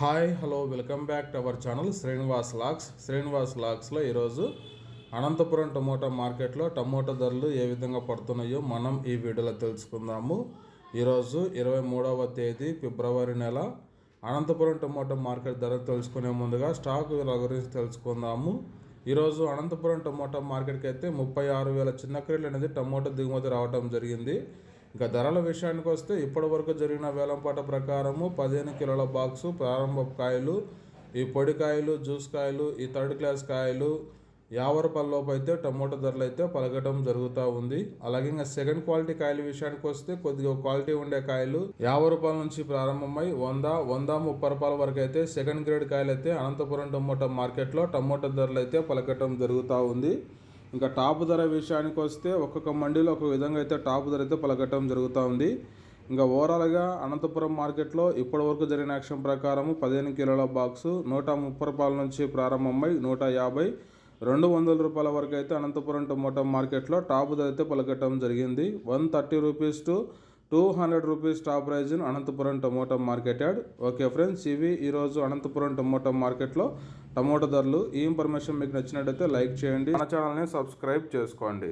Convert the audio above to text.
Hi hello welcome back to our channel Srinivas lakhs. Srinivas లాక్స్లో ఈరోజు Anantapuram tomato మార్కెట్లో టమోటా ధరలు ఏ విధంగా పడుతున్నాయో మనం ఈ వీడియోలో తెలుసుకుందాము. ఈరోజు ఇరవై మూడవ తేదీ ఫిబ్రవరి నెల. అనంతపురం టమోటా మార్కెట్ ధర తెలుసుకునే ముందుగా స్టాక్ విలువ గురించి తెలుసుకుందాము. ఈరోజు అనంతపురం టమోటా మార్కెట్కి అయితే ముప్పై ఆరు వేల చిన్న క్రేట్లు అనేది టమోటా దిగుమతి రావడం జరిగింది. ఇంకా ధరల విషయానికి వస్తే ఇప్పటి వరకు జరిగిన వేలంపాట ప్రకారము పదిహేను కిలోల బాక్సు ప్రారంభ కాయలు ఈ పొడి కాయలు జ్యూస్ కాయలు ఈ థర్డ్ క్లాస్ కాయలు యాభై రూపాయల అయితే టమోటా ధరలు అయితే పలకడం జరుగుతూ ఉంది. అలాగే ఇంకా సెకండ్ క్వాలిటీ కాయల విషయానికి వస్తే కొద్దిగా క్వాలిటీ ఉండే కాయలు యాభై రూపాయల నుంచి ప్రారంభమై వంద వంద ముప్పై రూపాయల వరకు అయితే సెకండ్ గ్రేడ్ కాయలు అయితే అనంతపురం టమోటా మార్కెట్లో టమోటా ధరలు అయితే పలకటం జరుగుతూ ఉంది. ఇంకా టాప్ ధర విషయానికి వస్తే ఒక్కొక్క మండీలో ఒక విధంగా అయితే టాప్ ధర అయితే పలకటం జరుగుతూ ఉంది. ఇంకా ఓవరాల్గా అనంతపురం మార్కెట్లో ఇప్పటి వరకు జరిగిన యాక్షన్ ప్రకారం పదిహేను కిలోల బాక్సు నూట ముప్పై రూపాయల నుంచి ప్రారంభమై నూట యాభై రెండు వందల రూపాయల వరకు అయితే అనంతపురం టమోటా మార్కెట్లో టాప్ ధర అయితే పలకటం జరిగింది. One thirty rupees to two hundred rupees top price Anantapur tomato market add. Okay friends ఇవి ఈరోజు అనంతపురం టమోటా మార్కెట్లో టమోటా ధరలు ఈ ఇన్ఫర్మేషన్ మీకు నచ్చినట్టయితే లైక్ చేయండి. మన ఛానల్ని సబ్స్క్రైబ్ చేసుకోండి.